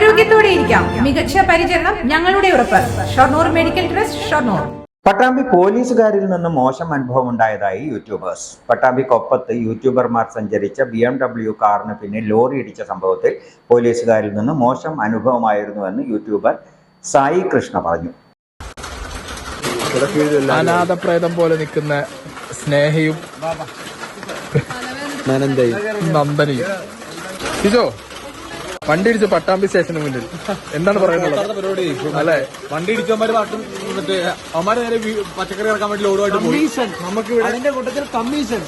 ആരോഗ്യത്തോടെ ഇരിക്കാം മികച്ച പരിചരണം ഞങ്ങളുടെ ഉറപ്പ്. Shoranur medical trust Shoranur. Pattambi പോലീസുകാരിൽ നിന്ന് മോശം അനുഭവം ഉണ്ടായതായി യൂട്യൂബേഴ്സ്. പട്ടാമ്പി കൊപ്പത്ത് യൂട്യൂബർമാർ സഞ്ചരിച്ച ബി എം ഡബ്ല്യു കാറിന് പിന്നിൽ ലോറി ഇടിച്ച സംഭവത്തിൽ പോലീസുകാരിൽ നിന്ന് മോശം അനുഭവമായിരുന്നുവെന്ന് യൂട്യൂബർ സായി കൃഷ്ണ പറഞ്ഞു. അനാഥപ്രേതം പോലെ നിൽക്കുന്ന സ്നേഹയും നന്ദനയും. വണ്ടി ഇടിച്ച് പട്ടാമ്പി സ്റ്റേഷന് മുന്നിൽ. എന്താണ് പറയുന്നത് പരിപാടി. അല്ലെ? വണ്ടി ഇടിച്ചവന്മാര് പാട്ടും മറ്റേ അവന്മാര് നേരെ വീ- പച്ചക്കറി ഇറക്കാൻ വേണ്ടി ലോഡുമായിട്ട് പോയി. കമ്മീഷൻ. നമുക്ക് അതിന്റെ കൂട്ടത്തിൽ കമ്മീഷൻ.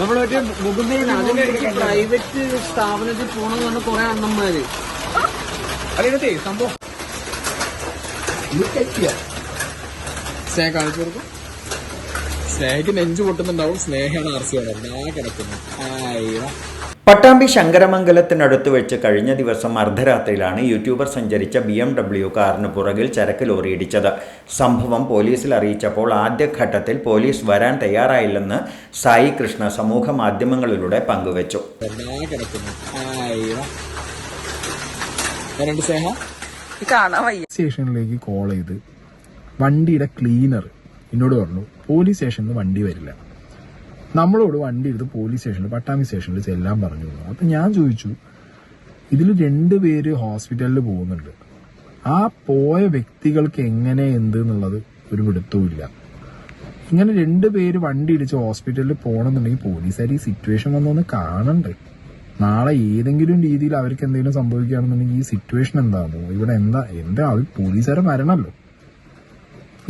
നമ്മൾ മറ്റേ മുകുന്ദയിൽ അതിനിടയ്ക്ക് പ്രൈവറ്റ് സ്ഥാപനത്തിൽ പോണെന്ന് പറഞ്ഞ കുറെ അണ്ണന്മാര്. അല്ലേ സംഭവം. സ്നേഹ കാണിച്ചു കൊടുക്കും. സ്നേഹയ്ക്ക് നെഞ്ചു പൊട്ടുന്നുണ്ടാവും. സ്നേഹയാണ് ആർ സി ആണ് ആ കിടക്കുന്നു. ആയിരം. പട്ടാമ്പി ശങ്കരമംഗലത്തിനടുത്ത് വെച്ച് കഴിഞ്ഞ ദിവസം അർദ്ധരാത്രിയിലാണ് യൂട്യൂബർ സഞ്ചരിച്ച ബി എം ഡബ്ല്യു കാറിന് പുറകിൽ ചരക്ക് ലോറി ഇടിച്ചത്. സംഭവം പോലീസിൽ അറിയിച്ചപ്പോൾ ആദ്യഘട്ടത്തിൽ പോലീസ് വരാൻ തയ്യാറായില്ലെന്ന് സായി കൃഷ്ണ സമൂഹ മാധ്യമങ്ങളിലൂടെ പങ്കുവച്ചു. സ്റ്റേഷനിലേക്ക് കോൾ ചെയ്ത് വണ്ടിയുടെ ക്ലീനർ എന്നോട് പറഞ്ഞു പോലീസ് സ്റ്റേഷനിൽ വണ്ടി വരില്ല. നമ്മളോട് വണ്ടി എടുത്ത് പോലീസ് സ്റ്റേഷനിൽ പട്ടാമി സ്റ്റേഷനിൽ ചെല്ലാൻ പറഞ്ഞു. അപ്പൊ ഞാൻ ചോദിച്ചു ഇതിൽ രണ്ടുപേര് ഹോസ്പിറ്റലിൽ പോകുന്നുണ്ട്. ആ പോയ വ്യക്തികൾക്ക് എങ്ങനെ എന്ത് എന്നുള്ളത് ഒരു പിടുത്തവുമില്ല ഇങ്ങനെ രണ്ടുപേര് വണ്ടി ഇടിച്ച് ഹോസ്പിറ്റലിൽ പോകണമെന്നുണ്ടെങ്കിൽ പോലീസുകാർ ഈ സിറ്റുവേഷൻ വന്നൊന്ന് കാണണ്ടേ? നാളെ ഏതെങ്കിലും രീതിയിൽ അവർക്ക് എന്തെങ്കിലും സംഭവിക്കുകയാണെന്നുണ്ടെങ്കിൽ ഈ സിറ്റുവേഷൻ എന്താണോ ഇവിടെ എന്താ എന്താ? പോലീസുകാരെ മരണമല്ലോ.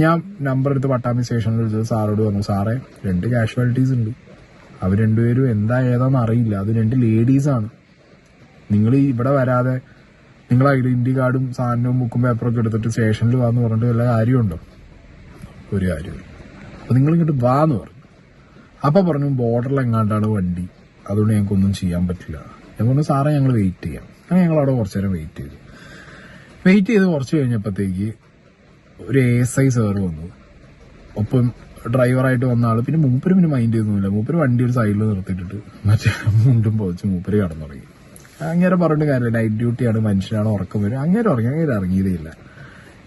ഞാൻ നമ്പർ എടുത്ത് പട്ടാമ്പി സ്റ്റേഷനിൽ വിളിച്ചത് സാറോട് പറഞ്ഞു സാറേ രണ്ട് കാഷ്വാലിറ്റീസ് ഉണ്ട്. അവർ രണ്ടുപേരും എന്താ ഏതാന്ന് അറിയില്ല. അത് രണ്ട് ലേഡീസാണ് നിങ്ങൾ ഇവിടെ വരാതെ നിങ്ങൾ ഐഡന്റിറ്റി കാർഡും സാധനവും ബുക്കും പേപ്പറൊക്കെ എടുത്തിട്ട് സ്റ്റേഷനിൽ വാന്ന് പറഞ്ഞിട്ട് വല്ല കാര്യമുണ്ടോ? ഒരു കാര്യമില്ല അപ്പൊ നിങ്ങൾ ഇങ്ങോട്ട് വാന്ന് പറഞ്ഞു. അപ്പൊ പറഞ്ഞു ബോർഡറിൽ എങ്ങാണ്ടാണ് വണ്ടി? അതുകൊണ്ട് ഞങ്ങൾക്കൊന്നും ചെയ്യാൻ പറ്റില്ല. ഞാൻ പറഞ്ഞു സാറേ ഞങ്ങൾ വെയിറ്റ് ചെയ്യാം. അങ്ങനെ ഞങ്ങൾ അവിടെ കുറച്ചു നേരം വെയിറ്റ് ചെയ്തു. വെയിറ്റ് ചെയ്ത് കുറച്ച് കഴിഞ്ഞപ്പോഴത്തേക്ക് ഒരു എ എസ് ഐ സാറ് വന്നു. ഒപ്പം ഡ്രൈവറായിട്ട് വന്ന ആൾ. പിന്നെ മൂപ്പര് പിന്നെ മൈൻഡ് ചെയ്യുന്നില്ല. മൂപ്പര് വണ്ടി ഒരു സൈഡിൽ നിർത്തിയിട്ടിട്ട് മറ്റേ മുണ്ടും പോച്ച് മൂപ്പര് കടന്നു തുടങ്ങി അങ്ങനെ പറഞ്ഞിട്ട് കാര്യമില്ല. നൈറ്റ് ഡ്യൂട്ടിയാണ് മനുഷ്യനാണ്. ഉറക്കം വരും. അങ്ങനെ ഉറങ്ങി. അങ്ങനെ ഇറങ്ങിയതേ ഇല്ല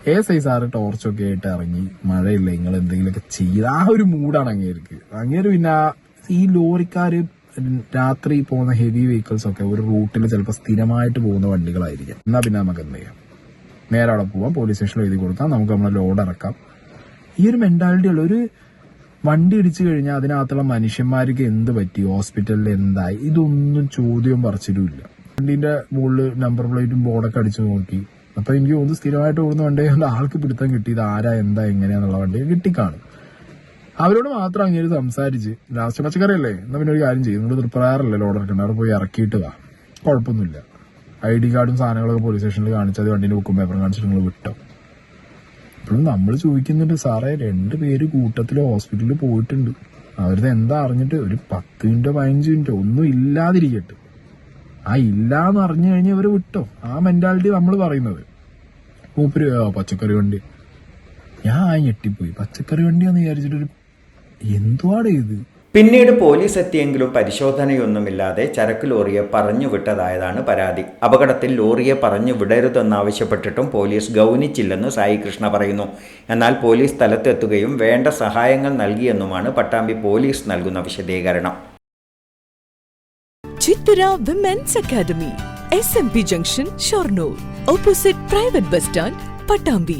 എ എസ് ഐ സാറ് ടോർച്ചൊക്കെ ആയിട്ട് ഇറങ്ങി. മഴയില്ല? നിങ്ങൾ എന്തെങ്കിലുമൊക്കെ ചെയ്ത്. ആ ഒരു മൂഡാണ് അങ്ങേർക്ക്. അങ്ങേര് പിന്നെ ഈ ലോറിക്കാര് രാത്രി പോകുന്ന ഹെവി വെഹിക്കിൾസ് ഒക്കെ ഒരു റൂട്ടിൽ ചിലപ്പോൾ സ്ഥിരമായിട്ട് പോകുന്ന വണ്ടികളായിരിക്കും. എന്നാ പിന്നെ നമുക്ക് എന്ത് ചെയ്യാം? നേരെ അവിടെ പോവാം പോലീസ് സ്റ്റേഷനിൽ എഴുതി കൊടുക്കാം നമുക്ക് നമ്മളെ ലോഡ് ഇറക്കാം ഈ ഒരു മെന്റാലിറ്റി ഉള്ള ഒരു വണ്ടി ഇടിച്ചു കഴിഞ്ഞാൽ അതിനകത്തുള്ള മനുഷ്യന്മാർക്ക് എന്ത് പറ്റി? ഹോസ്പിറ്റലിൽ എന്തായി? ഇതൊന്നും ചോദ്യം പറിച്ചിട്ടുമില്ല വണ്ടീന്റെ മുകളിൽ നമ്പർ പ്ലേറ്റും ബോർഡൊക്കെ അടിച്ചു നോക്കി. അപ്പൊ എനിക്ക് ഒന്ന് സ്ഥിരമായിട്ട് ഓടുന്ന വണ്ടി ആൾക്ക് പിടുത്തം കിട്ടി. ഇത് ആരാ എന്താ എങ്ങനെയാന്നുള്ള വണ്ടി കിട്ടിക്കാണും. അവരോട് മാത്രം അങ്ങനെ സംസാരിച്ച് ലാസ്റ്റ് പച്ചക്കറി അല്ലേ എന്നാ പിന്നെ ഒരു കാര്യം ചെയ്യും. നിങ്ങൾ തൃപ്രാറല്ലേ ലോഡ് അവിടെ പോയി ഇറക്കിയിട്ട് വാ. കുഴപ്പമൊന്നുമില്ല. ഐ ഡി കാർഡും സാധനങ്ങളൊക്കെ പോലീസ് സ്റ്റേഷനിൽ കാണിച്ചത് വണ്ടിന്റെ ബുക്കും പേപ്പറും കാണിച്ചിട്ട് നിങ്ങൾ വിട്ടോ. ഇപ്പോഴും നമ്മൾ ചോദിക്കുന്നുണ്ട് സാറേ രണ്ട് പേര് കൂട്ടത്തിൽ ഹോസ്പിറ്റലിൽ പോയിട്ടുണ്ട്. അവരത് എന്താ അറിഞ്ഞിട്ട്? ഒരു പത്ത് മിനിറ്റോ പതിനഞ്ച് മിനിറ്റോ ഒന്നും ഇല്ലാതിരിക്കട്ടെ. ആ ഇല്ലാന്ന് അറിഞ്ഞു കഴിഞ്ഞാൽ ഇവർ വിട്ടോ. ആ മെന്റാലിറ്റി നമ്മൾ പറയുന്നത്. മൂപ്പര് പച്ചക്കറി വണ്ടി. ഞാൻ ഞെട്ടിപ്പോയി. പച്ചക്കറി വണ്ടിയാന്ന് വിചാരിച്ചിട്ടൊരു എന്തുവാടേ ഇത്? പിന്നീട് പോലീസ് എത്തിയെങ്കിലും പരിശോധനയൊന്നുമില്ലാതെ ചരക്ക് ലോറിയെ പറഞ്ഞു വിട്ടതായതാണ് പരാതി. അപകടത്തിൽ ലോറിയെ പറഞ്ഞു വിടരുതെന്നാവശ്യപ്പെട്ടിട്ടും പോലീസ് ഗൗനിച്ചില്ലെന്ന് സായി കൃഷ്ണ പറയുന്നു. എന്നാൽ പോലീസ് സ്ഥലത്തെത്തുകയും വേണ്ട സഹായങ്ങൾ നൽകിയെന്നുമാണ് പട്ടാമ്പി പോലീസ് നൽകുന്ന വിശദീകരണം. Chithara women's academy S M P junction Shoranur opposite private bus stand Pattambi